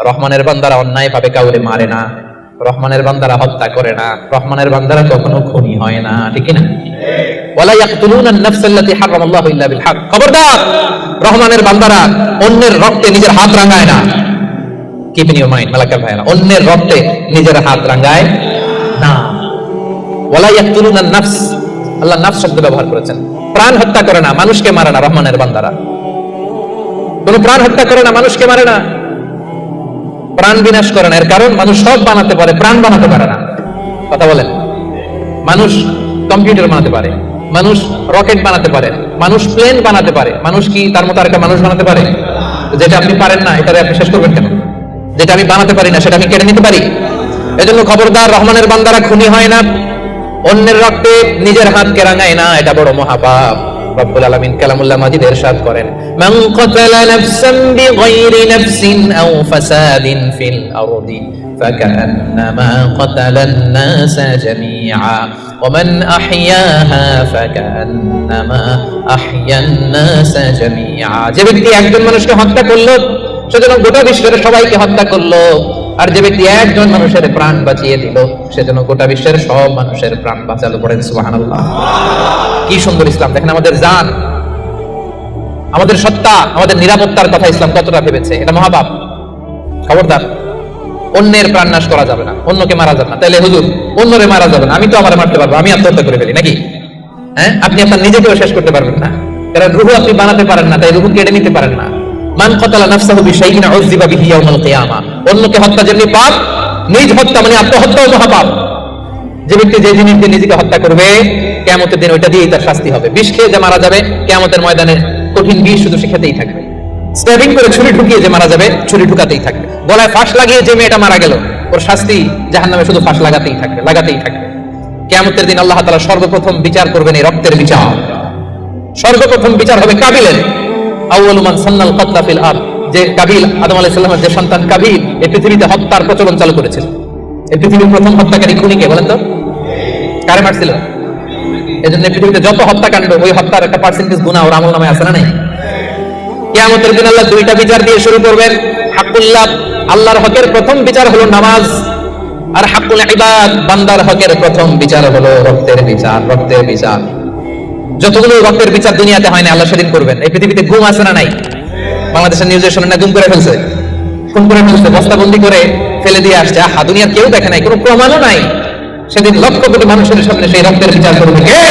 রহমানের বান্দারা অন্যায় ভাবে কাউরে মারে না। রহমানের বান্দারা হত্যা করে না। রহমানের বান্দারা কখনো খুনি হয় না। ঠিক না ওয়ালা আন-নাফস হারামাল্লাহু ইল্লা বিল হক খবরদার! রহমানের বান্দারা অন্যের রক্তে নিজের হাত রাঙায় না। কিপ ইন ইউর মাইন্ড ভাইরা অন্যের রক্তে নিজের হাত রাঙায় না। ওয়ালা ইয়াকতুলুনা আন-নাফস আল্লাহ নাফস শব্দ ব্যবহার করেছেন। প্রাণ হত্যা করে না, মানুষকে মারে না রহমানের বান্দারা। কোন প্রাণ হত্যা করে না, মানুষকে মারে না। প্রাণ বিনাশ করে না। এর কারণ মানুষ সব বানাতে পারে, প্রাণ বানাতে পারে না। কথা বলেন। মানুষ কম্পিউটার বানাতে পারে, মানুষ রকেট বানাতে পারে, মানুষ প্লেন বানাতে পারে। মানুষ কি তার মতো আরেকটা মানুষ বানাতে পারে? যেটা আপনি পারেন না এটা আপনি শেষ করবেন কেন? যেটা আমি বানাতে পারি না, সেটা আমি কেড়ে নিতে পারি। এজন্য খবরদার রহমানের বান্দারা খুনি হয় না। অন্যের রক্তে নিজের হাত কেরাঙায় না, এটা বড় মহাপাপ। রব্বুল আলামিন কালামুল্লাহ মাজিদ ইরশাদ করেন মান কাতালা নাফসান বিগাইরি নাফসিন আও ফাসাদিন ফিল আরদি فكأنما قتل الناس جميعا ومن أحياها فكأنما أحيا الناس جميعا যে ব্যক্তি একজন মানুষকে হত্যা করলো সেজন্য গোটা বিশ্বের সবাইকে হত্যা করলো আর যে ব্যক্তি একজন মানুষের প্রাণ বাঁচিয়ে দিল সেজন্য গোটা বিশ্বের সব মানুষের প্রাণ বাঁচালো পড়েন সুবহানাল্লাহ। কি সুন্দর ইসলাম। দেখেন আমাদের জান, আমাদের সত্তা, আমাদের নিরাপত্তার কথা ইসলাম কতটা ভেবেছে, এটা মহাপাপ। খবরদার, অন্যের প্রাণ নাশ করা যাবে না, অন্যকে মারা যাবে না। তাহলে হুজুর, অন্যরে মারা যাবে না আমি তো আমার মারতে পারব, আমি আত্মহত্যা করে ফেলি, নাকি? হ্যাঁ? আপনি আপনার নিজেকেও শেষ করতে পারবেন না। কারণ রুহু আপনি বানাতে পারেন না, তাই রুহু কেড়ে নিতে পারেন না। মান কতালা নাফসাহু বিশাইইন উযযিবা বিহি ইয়াউমাল কিয়ামা। অন্যকে হত্যা যেমনি পাপ, নিজ হত্যা মানে আত্মহত্যাও মহাপাপ। যে ব্যক্তি যে নিজেকে হত্যা করবে, কেয়ামতের দিন ওইটা দিয়েই তার শাস্তি হবে। বিষ খেয়ে যে মারা যাবে, কেয়ামতের ময়দানে কঠিন বিষ শুধু থাকবে। স্ট্যাবিং করে ছুরি ঢুকিয়ে যে মারা যাবে, ছুরি ঢুকাতেই থাকবে। গলায় ফাঁস লাগিয়ে যে মেয়েটা মারা গেল, ওর শাস্তি জাহান্নামে শুধু ফাঁস লাগাতেই থাকবে লাগাতেই থাকবে। কেয়ামতের দিন আল্লাহ তাআলা সর্বপ্রথম বিচার করবেন এই রক্তের বিচার। সর্বপ্রথম বিচার হবে কাবিলের। আউয়ালু মান সান্নাল কাতলা ফিল যে কাবিল আদম আলাইহিস সালামের যে সন্তান কাবিল, এই পৃথিবীতে হত্যার প্রচলন চালু করেছিল। এই পৃথিবীর প্রথম হত্যাকারী বলেন তো? কারে মারছিল? এজন্য পৃথিবীতে যত হত্যাকাণ্ড, ওই হত্যার একটা পার্সেন্টেজ গুনাহ ওর আমল নামে আছে না নাই? কিয়ামতের দিন আল্লাহ দুইটা বিচার দিয়ে শুরু করবেন। হাকুল্লাহ আল্লাহর হকের প্রথম বিচার হলো নামাজ, আর হাকুল ইবাদ, বান্দার হকের প্রথম বিচার হলো রক্তের বিচার রক্তের বিচার। যতগুলো রক্তের বিচার দুনিয়াতে হয় না আল্লাহ সেদিন করবেন। এই পৃথিবীতে ঘুম আছে না নাই? বাংলাদেশের নিউজের শুনে না গুম করে ফেলছে। খুন করে ফেলছে, বস্তাবন্দি করে ফেলে দিয়ে আসছে। আহা, দুনিয়ার কেউ দেখে নাই, কোনো প্রমাণও নাই। সেদিন লক্ষ কোটি মানুষের সামনে সেই রক্তের বিচার করবে কে?